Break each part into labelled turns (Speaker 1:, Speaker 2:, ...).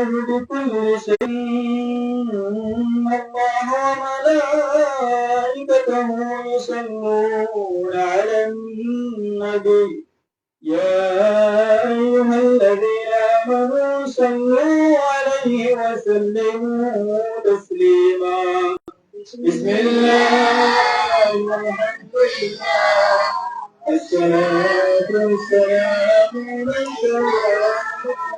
Speaker 1: الله بكل شيء إن الله وملائكته يصلون على النبي. يا أيها الذين آمنوا صلوا عليه وسلموا تسليما. بسم الله والحمد لله. الصلاة والسلام الله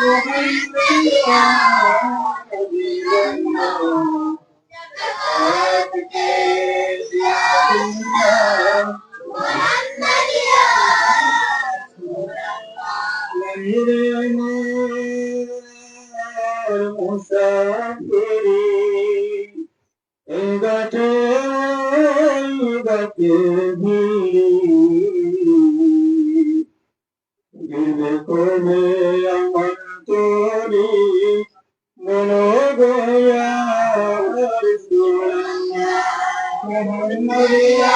Speaker 1: গুগে স্বপ্ন পড়ে হৃদয়ে ডাকো মনো গয়া মরিয়া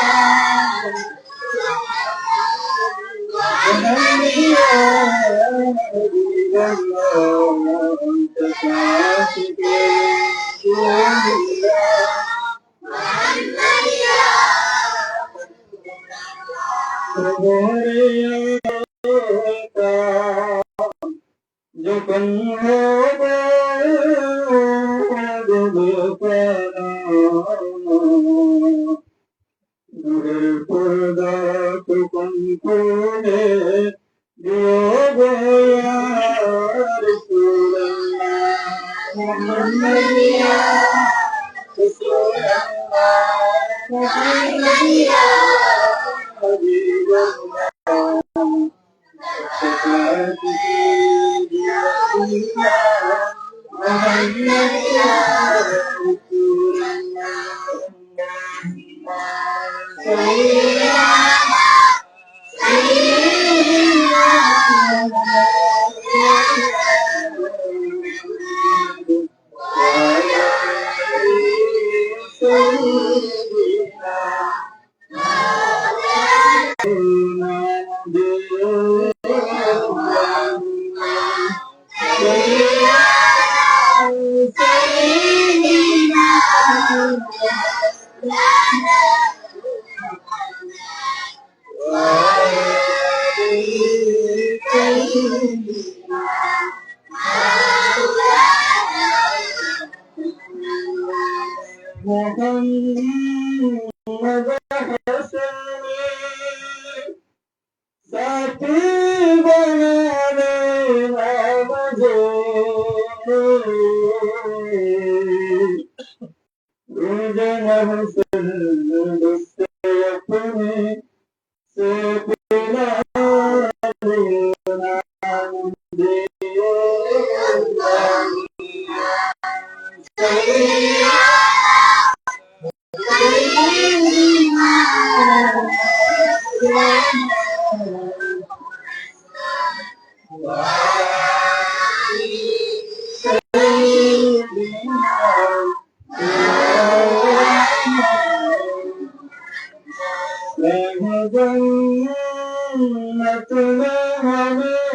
Speaker 1: যখন হবে দূরের পর্দা তখন করে দিও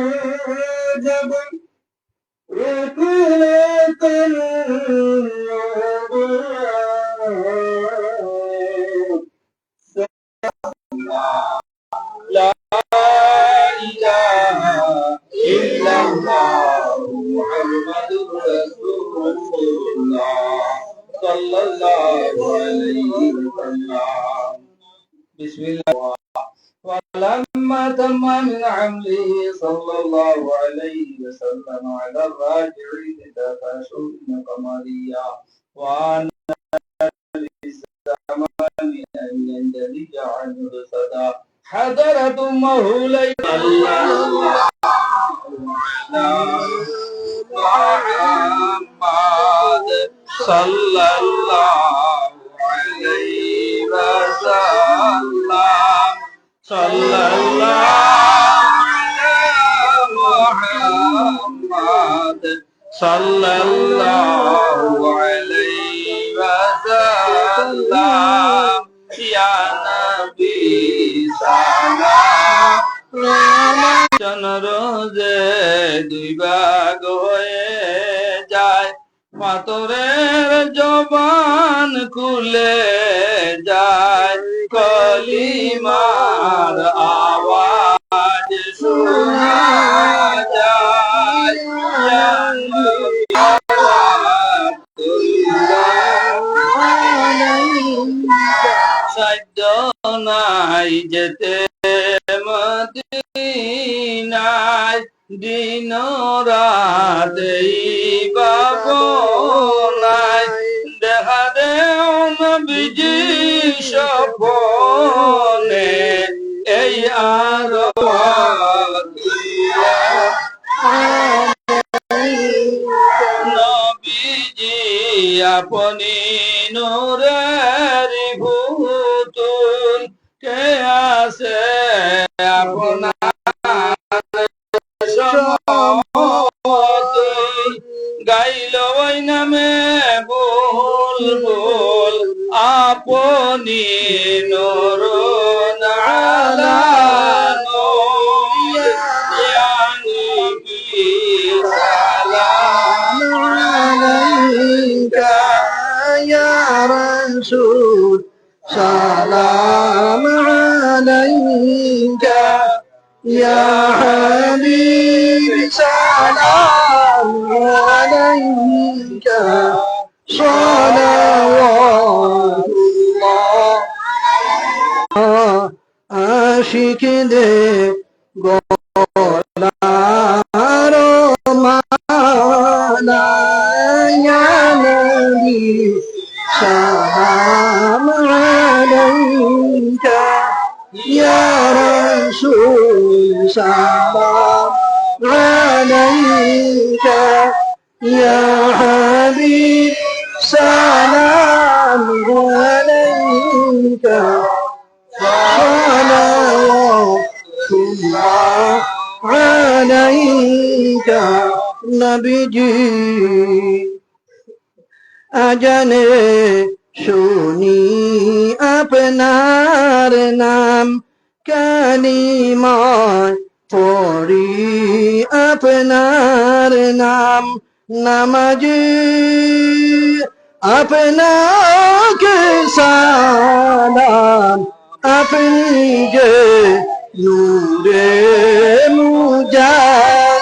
Speaker 1: عجب لكل لا إله إلا الله محمد رسول الله
Speaker 2: صلى الله عليه وسلم بسم الله ولما تم من عمله صلى الله عليه وسلم على الراجعين تفاشوا قمريا وأن للزمان أن يندلج عنه صدى حضرت أمه ليلى. الله محمد صلى الله عليه وسلم. صلى الله على محمد صلى যেতে মদিনায় দিন রাত বাবনায় দেখা দেও নবীজি সপনে এই আর নবীজি আপনি নূরের আপনি নর সালাম
Speaker 3: আলাইকা। ইয়া হাবিব সালাম আলাইকা। সালাওয়াত আশিক দে কা নবীজি। আজানে শুনি আপনার নাম কালিমায় পড়ি আপনার নাম, নামাজি। আপনাকে সালাম, আপনি যে নূরে মুজা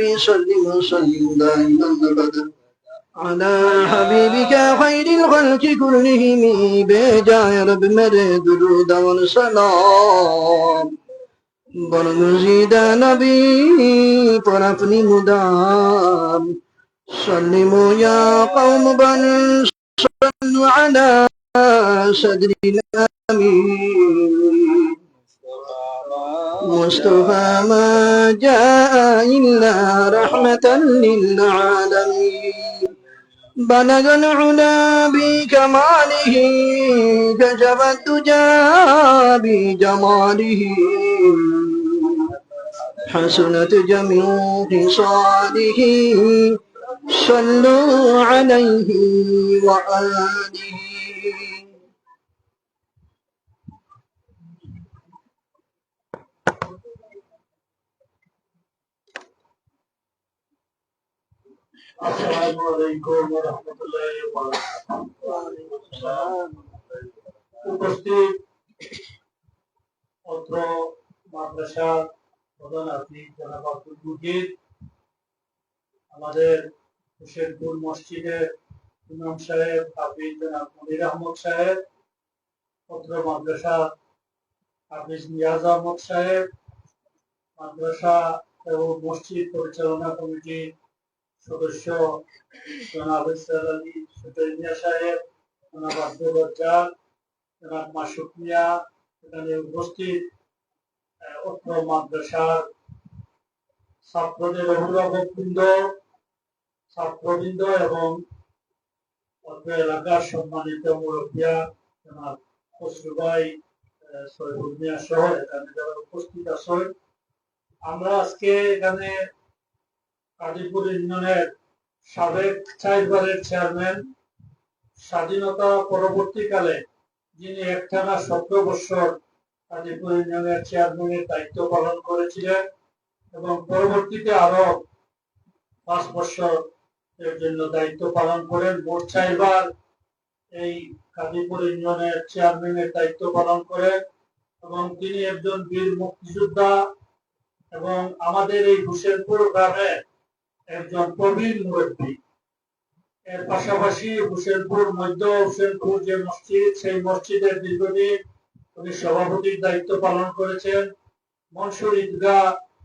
Speaker 3: ربي صل وسلم دائما أبدا على حبيبك خير الخلق كلهم بجا يا رب مرد درود والسلام برمزيد نبي طرفني مدام سلموا يا قوم بل صلوا على صدر الأمين مصطفى ما جاء إلا رحمة للعالمين. بلغ العلا بكماله كشف الدجى بجماله حسنت جميع خصاله. صلوا عليه وآله.
Speaker 4: উপস্থিত অত্র মাদ্রাসা প্রধান আমাদের হুসেনপুর মসজিদের ইমাম সাহেব, হাফিজ জনাব মনির আহমদ সাহেব অত্র মাদ্রাসা হাফিজ নিয়াজ আহমদ সাহেব, মাদ্রাসা এবং মসজিদ পরিচালনা কমিটির সদস্য, জনাব আলী সুতরাং মিয়া সাহেব, জনাব আব্দুল জনাব মাসুক মিয়া, এখানে উপস্থিত অত্র মাদ্রাসার ছাত্রদের ছাত্রবৃন্দ এবং অত্র এলাকার সম্মানিত মুরব্বিয়া, জনাব সহ এখানে যারা উপস্থিত আছেন। আমরা আজকে এখানে কাজীপুর ইউনিয়নের সাবেক চারবারের চেয়ারম্যান স্বাধীনতা পরবর্তীকালে, যিনি একটানা সতেরো বছর কাজীপুর ইউনিয়নের চেয়ারম্যানের দায়িত্ব পালন করেছিলেন এবং পরবর্তীতে আরও পাঁচ বছর এর জন্য দায়িত্ব পালন করেন। মোট চারবার এই কাজীপুর ইউনিয়নের চেয়ারম্যানের দায়িত্ব পালন করেন এবং তিনি একজন বীর মুক্তিযোদ্ধা এবং আমাদের এই হুসেনপুর গ্রামে একজন প্রবীণ মুরব্বী। এর পাশাপাশি হুসেনপুর মধ্য হুসেনপুর যে মসজিদ, সেই মসজিদের দীর্ঘদিন উনি সভাপতির দায়িত্ব পালন করেছেন। মনসুর ঈদগাহ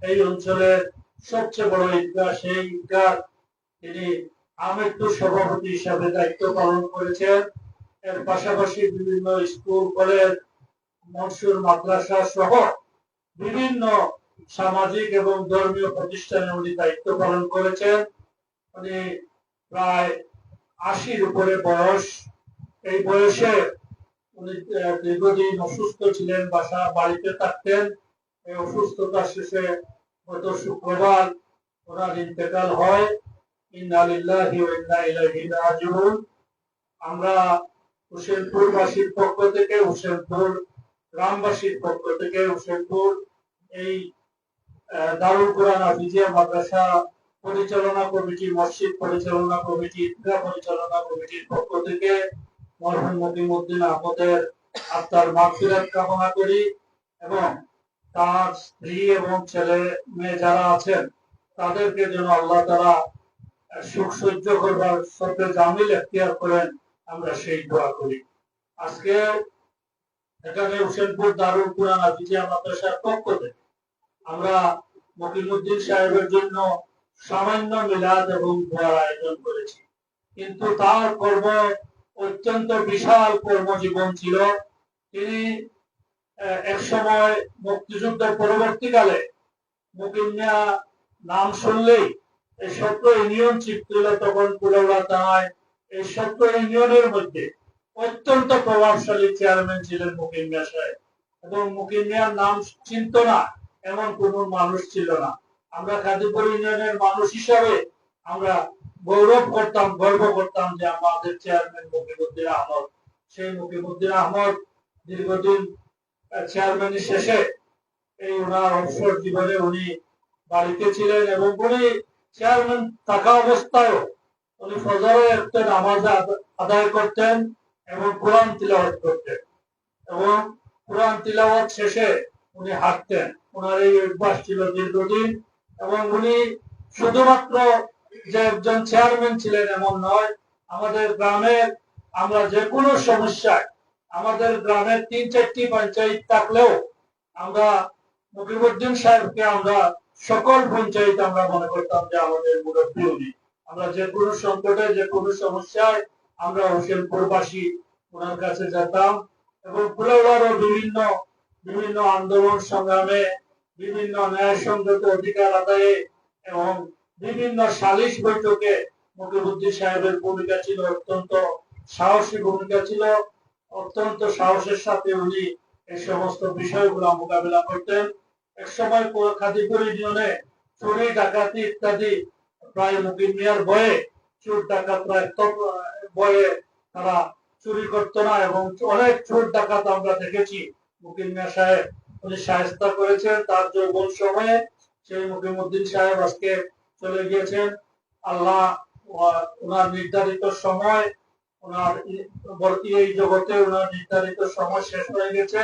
Speaker 4: এই অঞ্চলের সবচেয়ে বড় ঈদগাহ। সেই ঈদগাহ তিনি আমেরপুর সভাপতি হিসাবে দায়িত্ব পালন করেছেন। এর পাশাপাশি বিভিন্ন স্কুল, কলেজ, মনসুর মাদ্রাসা সহ বিভিন্ন সামাজিক এবং ধর্মীয় প্রতিষ্ঠানে উনি দায়িত্ব পালন করেছেন। উনি প্রায় আশির উপরে বয়স। এই বয়সে উনি দীর্ঘদিন অসুস্থ ছিলেন, বাসা, বাড়িতে থাকতেন। এই অসুস্থতা শেষে গত শুক্রবার ওনার ইন্তেকাল হয়। আমরা হুসেনপুরবাসীর পক্ষ থেকে, হুসেনপুর গ্রামবাসীর পক্ষ থেকে হুসেনপুর এই দারুল কোরআন হাফিজিয়া মাদ্রাসা, পরিচালনা কমিটি, মসজিদ পরিচালনা কমিটি ঈদগাহ পরিচালনা কমিটির পক্ষ থেকে মরহুম মকিমউদ্দিন আহমদের আত্মার মাগফিরাত কামনা করি এবং তার স্ত্রী এবং ছেলে মেয়ে যারা আছেন, তাদেরকে যেন আল্লাহ তারা সুখ সহ্য করবার সত্ত্বে জামিল এখতিয়ার করেন, আমরা সেই দোয়া করি। আজকে এখানে হোসেনপুর দারুল কোরআন হাফিজিয়া মাদ্রাসার পক্ষ থেকে আমরা মকিমুদ্দিন সাহেবের জন্য সামান্য মিলাদ এবং দোয়ার আয়োজন করেছি। কিন্তু তার কর্ম অত্যন্ত বিশাল কর্মজীবন ছিল। তিনি এক সময় মুক্তিযুদ্ধ পরবর্তীকালে মুকিমিয়া নাম শুনলেই এই সত্য ইউনিয়ন চিফ তখন কুলাউড়া থানায় এই সত্য ইউনিয়নের মধ্যে অত্যন্ত প্রভাবশালী চেয়ারম্যান ছিলেন মুকিম মিয়া সাহেব। এবং মুকিম মিয়ার নাম চিনত না। এমন কোন মানুষ ছিল না। আমরা কাজীপুর ইউনিয়নের মানুষ হিসাবে আমরা গৌরব করতাম, গর্ব করতাম যে আমাদের চেয়ারম্যান মুকিমুদ্দিন আহমদ। সেই মুকিমুদ্দিন আহমদ দীর্ঘদিন চেয়ারম্যানের শেষে এই ওনার অবসর জীবনে উনি বাড়িতে ছিলেন এবং উনি চেয়ারম্যান থাকা অবস্থায়ও উনি ফজরে একটা নামাজ আদায় করতেন এবং কোরআন তিলাওয়াত করতেন। এবং কোরআন তিলাওয়াত শেষে উনি হাঁটতেন। ওনার এই অভ্যাস ছিল দীর্ঘদিন এবং উনি শুধুমাত্র যে একজন চেয়ারম্যান ছিলেন এমন নয়, আমাদের গ্রামের আমরা যে কোনো সমস্যায় আমাদের গ্রামের তিন চারটি পঞ্চায়েত থাকলেও আমরা মুকিমুদ্দিন সাহেবকে আমরা সকল পঞ্চায়েত আমরা মনে করতাম যে আমাদের মুরব্বী উনি। আমরা যে কোনো সংকটে যে কোনো সমস্যায় আমরা হোসেনপুরবাসী ওনার কাছে যেতাম এবং কুলাউড়ারও বিভিন্ন বিভিন্ন আন্দোলন সংগ্রামে, বিভিন্ন ন্যায়সঙ্গত অধিকার আদায়ে এবং বিভিন্ন সালিশ বৈঠকে মুকিমুদ্দিন সাহেবের ভূমিকা ছিল অত্যন্ত সাহসী ভূমিকা ছিল। অত্যন্ত সাহসের সাথে উনি এই সমস্ত বিষয়গুলো মোকাবিলা করতেন। এক সময় খাদিপুর ইউনিয়নে চুরি, ডাকাতি ইত্যাদি প্রায় মুকিম মিয়ার ভয়ে চোর ডাকাতরা বয়ে তারা চুরি করতো না এবং অনেক চোর ডাকাত আমরা দেখেছি। উনি করেছেন, তার সময়ে সেই চলে আল্লাহ নির্ধারিত সময় জগতে নির্ধারিত সময় শেষ হয়ে গেছে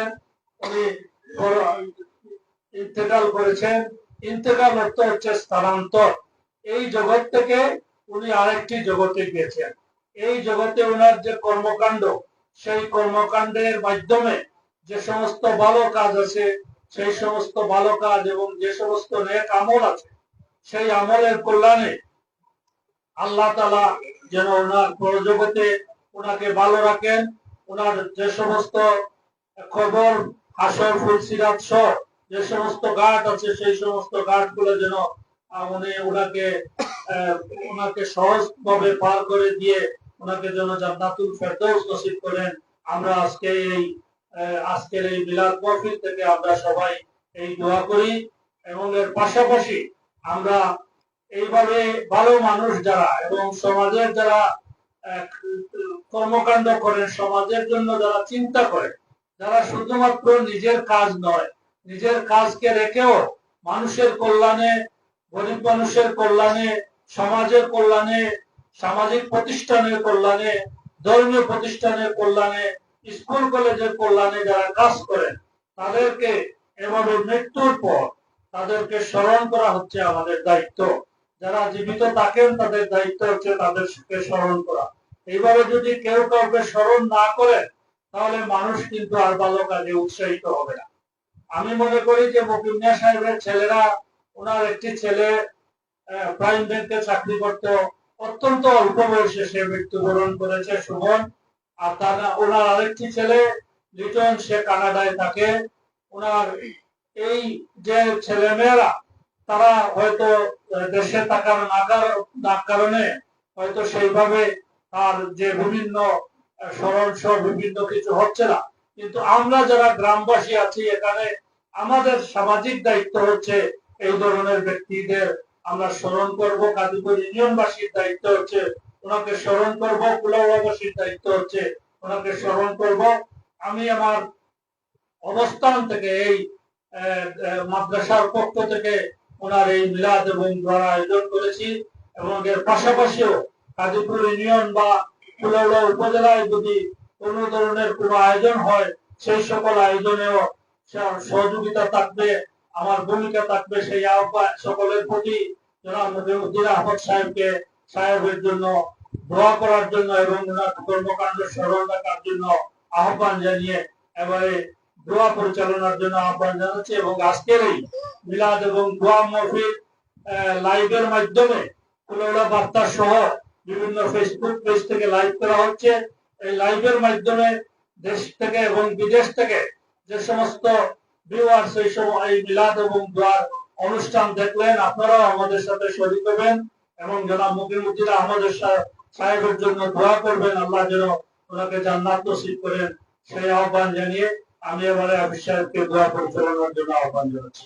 Speaker 4: উনি ইন্তেকাল করেছেন। ইন্তেকাল অর্থ হচ্ছে স্থানান্তর। এই জগৎ থেকে উনি আরেকটি জগতে গিয়েছেন। এই জগতে ওনার যে কর্মকাণ্ড, সেই কর্মকাণ্ডের মাধ্যমে যে সমস্ত ভালো কাজ আছে সেই সমস্ত ভালো কাজ এবং যে সমস্ত নেক আমল আছে সেই আমলের কল্যাণে আল্লাহ তালা যেন ওনার পরজগতে ওনাকে ভালো রাখেন। ওনার যে সমস্ত খবর হাসর ফুলসিরাত সহ যে সমস্ত ঘাট আছে সেই সমস্ত ঘাটগুলো যেন উনি ওনাকে আহ, ওনাকে সহজ ভাবে পার করে দিয়ে ওনাকে যেন জান্নাতুল ফেরদৌস নসিব করেন। আমরা আজকে এই আজকের এই মিলাদ মাহফিল থেকে আমরা সবাই এই দোয়া করি এবং এর পাশাপাশি আমরা এইভাবে ভালো মানুষ যারা এবং সমাজের যারা কর্মকাণ্ড করেন, সমাজের জন্য যারা চিন্তা করে, যারা শুধুমাত্র নিজের কাজ নয়, নিজের কাজকে রেখেও মানুষের কল্যাণে, গরিব মানুষের কল্যাণে, সমাজের কল্যাণে, সামাজিক প্রতিষ্ঠানের কল্যাণে, ধর্মীয় প্রতিষ্ঠানের কল্যাণে স্কুল কলেজের কল্যাণে যারা কাজ করেন, তাদেরকে এভাবে মৃত্যুর পর তাদেরকে স্মরণ করা হচ্ছে আমাদের দায়িত্ব। যারা জীবিত থাকেন, তাদের দায়িত্ব হচ্ছে তাদেরকে স্মরণ করা। এইভাবে যদি কেউ কাউকে স্মরণ না করে, তাহলে মানুষ কিন্তু আর ভালো কাজে উৎসাহিত হবে না। আমি মনে করি যে মকিম মিয়া সাহেবের ছেলেরা, ওনার একটি ছেলে প্রাইম ব্যাংকে চাকরি করত, অত্যন্ত অল্প বয়সে সে মৃত্যুবরণ করেছে, সুমন। আর ওনার আরেকটি ছেলে, লিটন, সে কানাডায় থাকে। ওনার এই যে তারা হয়তো দেশে থাকার না কারণে হয়তো সেইভাবে তার যে বিভিন্ন স্মরণ সহ বিভিন্ন কিছু হচ্ছে না। কিন্তু আমরা যারা গ্রামবাসী আছি, এখানে আমাদের সামাজিক দায়িত্ব হচ্ছে এই ধরনের ব্যক্তিদের আমরা স্মরণ করব। কাদিপুর ইউনিয়নবাসীর দায়িত্ব হচ্ছে ওনাকে স্মরণ করব কুলাবাসীর দায়িত্ব হচ্ছে, ওনাকে স্মরণ করব। আমি আমার অবস্থান থেকে এই মাদ্রাসার পক্ষ থেকে ওনার এই মিলাদ এবং দোয়ার আয়োজন করেছি এবং এর পাশাপাশিও কাজীপুর ইউনিয়ন বা কুলাউড়া উপজেলায় যদি কোন ধরনের কোনো আয়োজন হয়, সেই সকল আয়োজনেও সহযোগিতা থাকবে, আমার ভূমিকা থাকবে। সেই আহ্বান সকলের প্রতি জনাব মহিউদ্দিন আহমদ সাহেবকে সাহেবের জন্য, দোয়া করার জন্য এবং ওনার কর্মকাণ্ড স্মরণ রাখার জন্য আহ্বান জানিয়ে এবারে দোয়া পরিচালনার জন্য আহ্বান জানাচ্ছি এবং আজকের এই মিলাদ এবং দোয়া মহফিল লাইভের মাধ্যমে কুলাউড়া বার্তা সহ বিভিন্ন ফেসবুক পেজ থেকে লাইভ করা হচ্ছে। এই লাইভের মাধ্যমে দেশ থেকে এবং বিদেশ থেকে যে সমস্ত ভিউয়ার্স এই সময় এই মিলাদ এবং দোয়ার অনুষ্ঠান দেখলেন, আপনারাও আমাদের সাথে শরীর হবেন এবং জনাব মুকিমুদ্দিন আহমদের সা- সাহেবের জন্য দোয়া করবেন আল্লাহ যেন ওনাকে জান্নাত নসিব করেন সেই আহ্বান জানিয়ে আমি এবারে আবির সাহেবকে দোয়া পরিচালনার জন্য আহ্বান জানাচ্ছি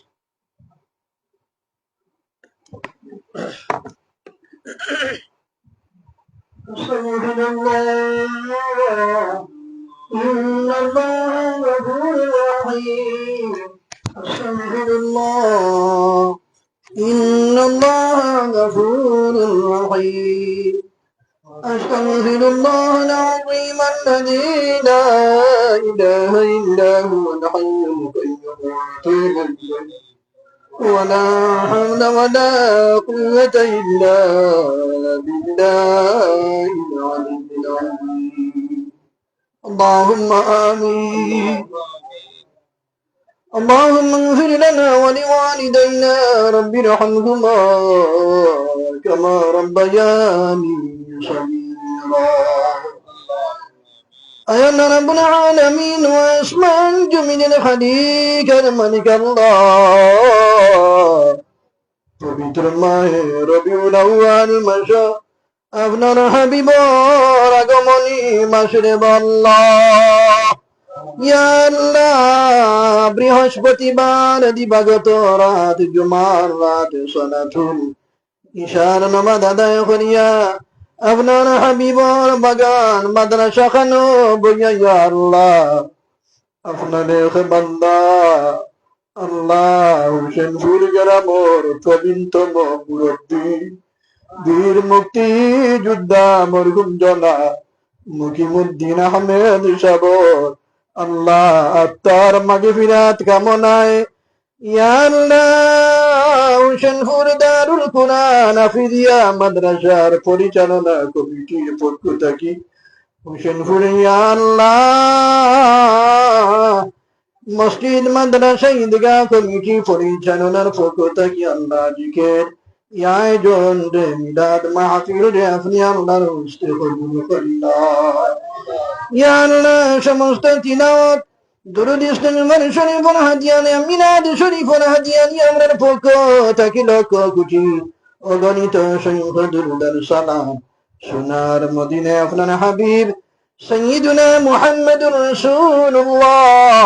Speaker 3: أستغفر الله إن الله غفور رحيم أستغفر الله إن الله غفور رحيم. أستغفر الله العظيم الذي لا إله إلا هو الحي القيوم. وأتوب ولا حول ولا قوة إلا بالله العلي العظيم اللهم آمين اللهم اغفر لنا ولوالدينا رب ارحمهما كما ربياني صغيرا أيها رب العالمين واسمع من الحديث الملك الله পবিত্র মাহে রবিউল আউয়াল মাস আপনার হাবিবর আগমনী মাসরে বল্লা ইয়া আল্লাহ বৃহস্পতিবার দিবাগত রাত, জুমার রাত আপনার হাবিবর বাগান, মাদ্রাসা বইয়া আল্লাহ আপনার এক বান্দা, আল্লাহ গ্রামর প্রবীণতম বীর মুক্তি যোদ্ধা মরহুম জনা, মুকিমুদ্দিন আহমেদ সাবর আল্লাহ আত্মার মাগে ফিরাত কামনায় মাদ্রাসার পরিচালনা কমিটির পক্ষ থেকে হুসেনপুর মসজিদ, মাদ্রাসা, ঈদগাহ কমিটি পরিচালনার পক্ষ থেকে আল্লাহ জিকের এই আয়োজন রে মিলাদ মাহফিল রে আপনি আল্লাহর হস্তে কবুল করিলাম ইয়া আল্লাহ সমস্ত তিলাওয়াত দুরুদ ইসলামী মান শরীফ হাদিয়ানে মিলাদ শরীফ হাদিয়ানি আমরার পক্ষ থেকে লক্ষ কোটি অগণিত সংখ্য দুরুদার সালাম সোনার মদিনে আপনার হাবিব সৈয়দুনা মুহাম্মদুর রাসূলুল্লাহ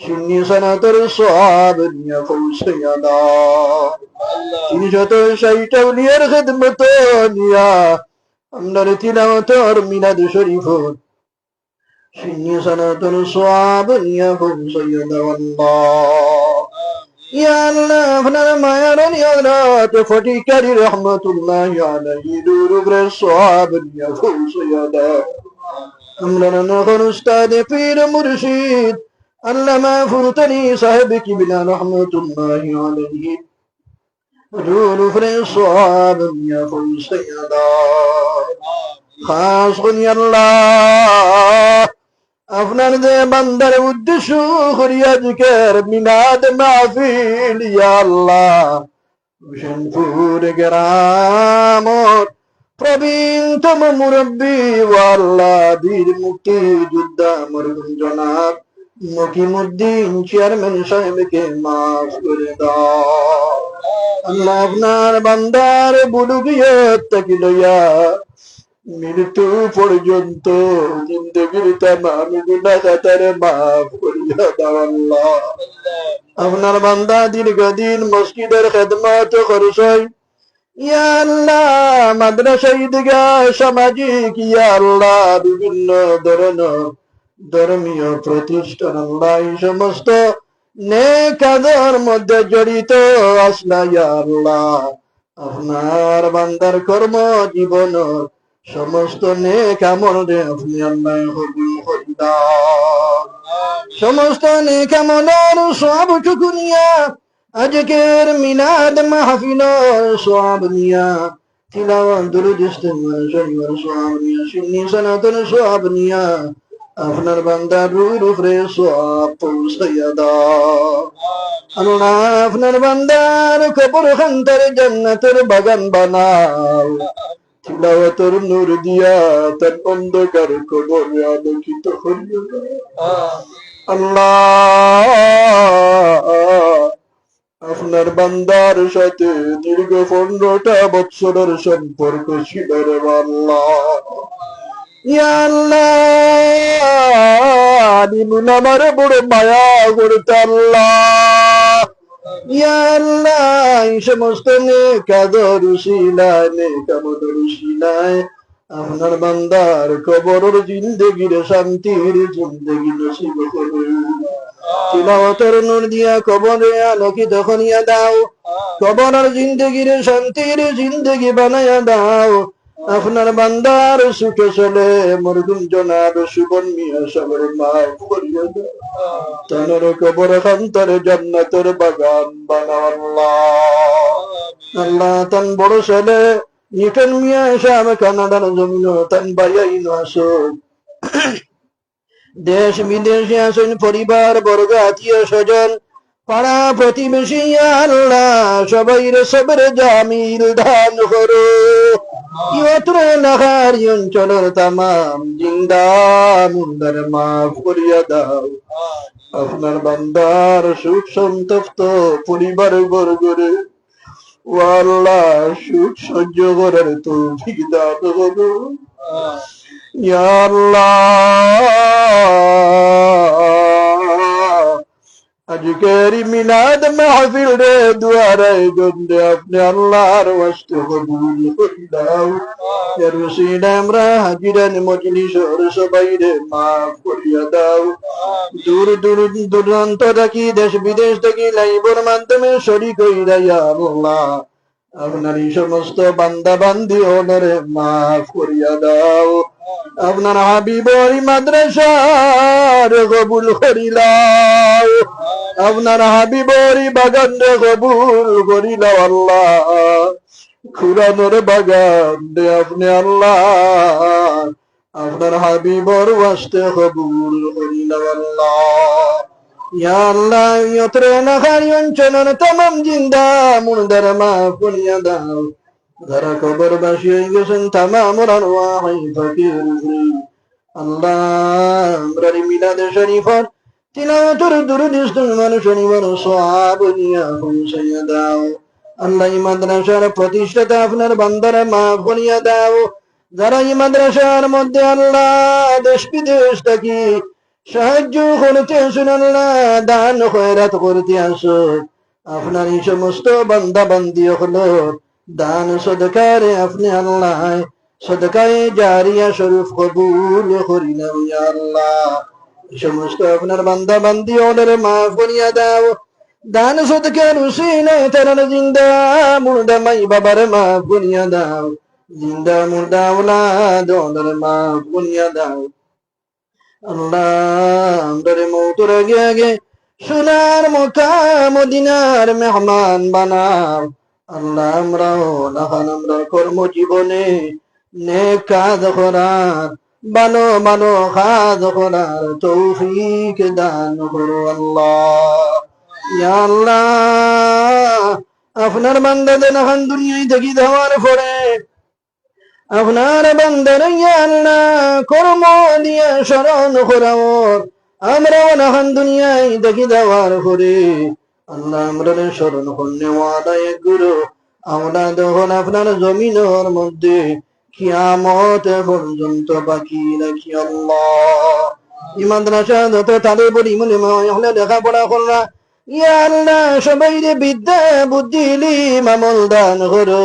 Speaker 3: সিন্নি সানাতের সওয়াব নিয়ে পৌঁছাইয়া দাও তিনি যত ষাট আউলিয়ার খেদমত নিয়া আমরা তিলাওয়াতের মিলাদ শরীফত সিন্নি সানাতের সওয়াব নিয়ে পৌঁছাইয়া দাও আল্লাহ ইয়া আল্লাহ আপনার মায়ার নিয়ারাত ফটিকারি রহমতুল্লাহ আলাইহি দূর উপরে সওয়াব নিয়ে পৌঁছাইয়া দাও আমরা নখন উস্তাদ পীর মুর্শিদ ফুরতানি সাহেব কিবলা রহমতুল্লাহ আলাইহি দূর উপরে সওয়াব নিয়ে পৌঁছাইয়া দাও খাস করি আল্লাহ আপনার যে বান্দার উদ্দেশ্য করিয়া জিকের মিনাদ মাহফিল আল্লাহ হুসেনপুর গ্রামত প্রবীণতম মুরব্বী ও আল্লাহ বীর মুক্তি যোদ্ধা জনাব মকিমুদ্দিন চেয়ারম্যান সাহেবকে মাফ করে দাও। আপনার বান্দার বুলুগিয়ত তাকি লইয়া মৃত্যু পর্যন্ত জিন্দগির মাফ করিয়া দাও আল্লাহ। আপনার বান্দা দীর্ঘদিন মসজিদের খেদমত করছই ইয়া আল্লাহ মাদ্রাসা ঈদগাহ সামাজিক, ইয়া আল্লাহ, বিভিন্ন ধরনের ধর্মীয় প্রতিষ্ঠান আল্লাহ সমস্ত নেকাদের মধ্যে জড়িত আসলা ইয়া আল্লাহ। আপনার বান্দার কর্ম, জীবন, সমস্ত নেক আমলে আপনি আল্লাহ সমস্ত নেক আমলের সব টুকুনিয়া আজকের মিলাদ মাহফিলর সব নিয়া তিলাওয়াত, দুরুদ ইস্তেগফার সব নিয়া, সুন্নি সানাতের সব নিয়া আপনার বান্দার রুর উপরে সব পৌঁছাইয়া আপনার বান্দার কবর খান্তার জান্নাতের বাগান বানাও। তিলাওয়াতের নূর দিয়া তার অন্ধকার কবরে আলোকিত দাও। আল্লাহ! আপনার বান্দার সাথে দীর্ঘ পনেরোটা বৎসরের সম্পর্ক ছিল রে আল্লাহ আমার বড় মায়া করতে আল্লাহ। সমস্ত নেকাদর আপনার বান্দার কবরের জিন্দগির শান্তির জিন্দগি নসিব করুন। তিলাওয়াতের নূর দিয়া কবরে দাও। কবরের জিন্দগির শান্তির জিন্দগি বানাইয়া দাও। আপনার বান্দার সুখে চলে মরগুম জনাব সুবন মিয়া সবর দাও তানের কবর খান্তর জান্নাতের বাগান বানাও আল্লাহ। তান বড় ছেলে নিটন মিয়া সাহেব কানাডার জমিন তান বাইয়াই আসো। দেশ বিদেশে আসেন, পরিবার বর্গ আত্মীয় স্বজন পাড়া প্রতিবেশী আল্লাহ সবাই সবর জামিল দান করো। ইয়ত্রে অঞ্চলের তামাম জিন্দা, মুন্দার মাফ করিয়া দাও। আপনার বান্দার সুখ সন্তপ্ত পরিবার বর্গরে, ও আল্লাহ, সুখ সহ্য করার তো ঠিক দান করো। ইয়া আজকের মিলাদ মাহফিল রে দুয়ারে গন্ধে আপনি আল্লাহর ওয়াস্তে কবুল দাও এর রসিদে আমরা হাজিরান মজলিসর সবাই রে মাফ করিয়া দাও। দূর দূর দূরান্ত থাকি, দেশ বিদেশ থাকি লাইবর মাধ্যমে শরীক হইরা আল্লাহ। আপনার এই সমস্ত বান্দা বান্দি ওনারে মাফ করিয়া দাও। আপনার হাবিবর মাদ্রাসার কবুল করিলাও। আপনার হাবিবরি বাগান রে কবুল করিলাও আল্লাহ। খুরানোর বাগান রে আপনি আল্লাহ। আপনার হাবিবর ওয়াস্তে কবুল করিলাও আল্লাহ। আল্লাহ ইয়ত্রে নাখারি অঞ্চলের তামাম জিন্দা মুর্দার মা পুনিয়া দাও। যারা কবর বাসী হয়ে গেছেন তামাম রানওয়াহি ফকির আল্লাহ আমরা মিলাদে শরীফর তিলাওয়াতুর দুরুদ ইস্তেমাল শনিবার সওয়াব নিয়া পৌঁছাইয়া দাও। আল্লাহ এই মাদ্রাসার প্রতিষ্ঠাতা আপনার বান্দারা মাফ করিয়া দাও। যারা এই মাদ্রাসার মধ্যে আল্লাহ দেশ বিদেশ থাকি সাহায্য করতে আসুন আল্লাহ দান খয়রাত করতে আসো। আপনার এই সমস্ত বান্দা বান্দি হলো, দান সদকারে আপনি আল্লাহ, সদকায়ে জারিয়া শরীফ কবুল করিলাম আল্লাহ। সমস্ত আপনার বান্দা বান্দি ওদের মাফ করিয়া দাও। দান সদকার উসিলে তারা জিন্দা মুর্দা মাই বাবার মাফ করিয়া দাও। জিন্দা মুর্দা ওলাদ ওদের মাফ করিয়া দাও। আল্লাহ আমরারে মৌতর আগে আগে সোনার মক্কা মদিনার মেহমান বানাও। আল্লাহ আমরাও নাহান আমরা কর্মজীবনে নেক কাজ করার, ভালো ভালো কাজ করার তৌফিক দান করো আল্লাহ। আল্লাহ, আপনার বান্দাদের এখন দুনিয়ায় দেখি দেওয়ার পরে আপনার বান্দার আল্লাহ কর্ম দিয়ে স্মরণ করাওর আমরা অনাহান দুনিয়ায় দেখি দেওয়ার পরে আল্লাহ আমরা স্মরণ করলে ওয়াদায় গুরু। আমরা তখন আপনার জমিনের মধ্যে কিয়ামত পর্যন্ত বাকি রাখি আল্লাহ। ইমান রাশা যত তাদের বলি মনে হলে লেখাপড়া করলা ইয়া আল্লাহ সবাই বিদ্যা, বুদ্ধি মামল দান করো।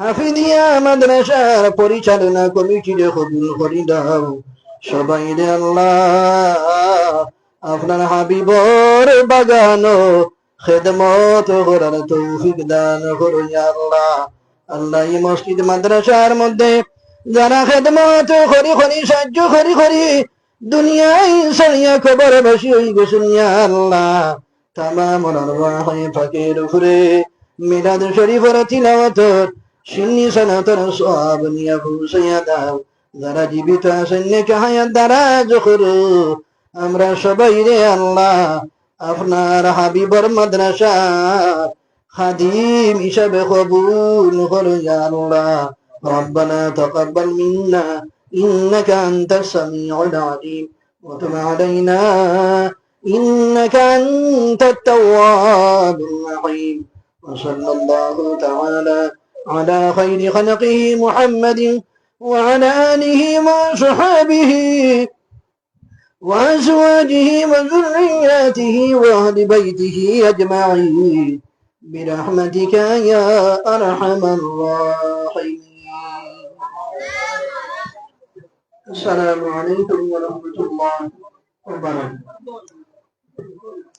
Speaker 3: হাফিদিয়া মাদ্রাসার পরিচালনা কমিটিরে কবুল করি দাও সবাই রে আল্লাহ, আপনার হাবিবর বাগানো খেদমত করার তৌফিক দান করো ইয়া আল্লাহ। আল্লাহ এই মসজিদ মাদ্রাসার মধ্যে যারা খেদমত করি করি সাহায্য করি করি দুনিয়ায় সারিয়া খবর বসি হই গেছেন ইয়া আল্লাহ। তামাম আরওয়াহে ফাকির উপরে মিলাদ শরীফের তিলাওয়াতর সিন্নি সালাতের সওয়াব নিয়া পৌঁছাইয়া দাও যারা জীবিত আছেন নেকে হায়াত দারাজ করো আমরা সবাই রে আল্লাহ আপনার হাবিবর মাদ্রাসা খাদিম হিসাবে কবুল করো ইয়া আল্লাহ ربنا تقبل منا إنك أنت السميع العليم وتب علينا إنك أنت التواب الرحيم وصلى الله تعالى على خير خلقه محمد وعلى آله وصحابه وأزواجه وذرياته وأهل بيته أجمعين. برحمتك يا أرحم الراحمين. السلام عليكم ورحمة الله وبركاته.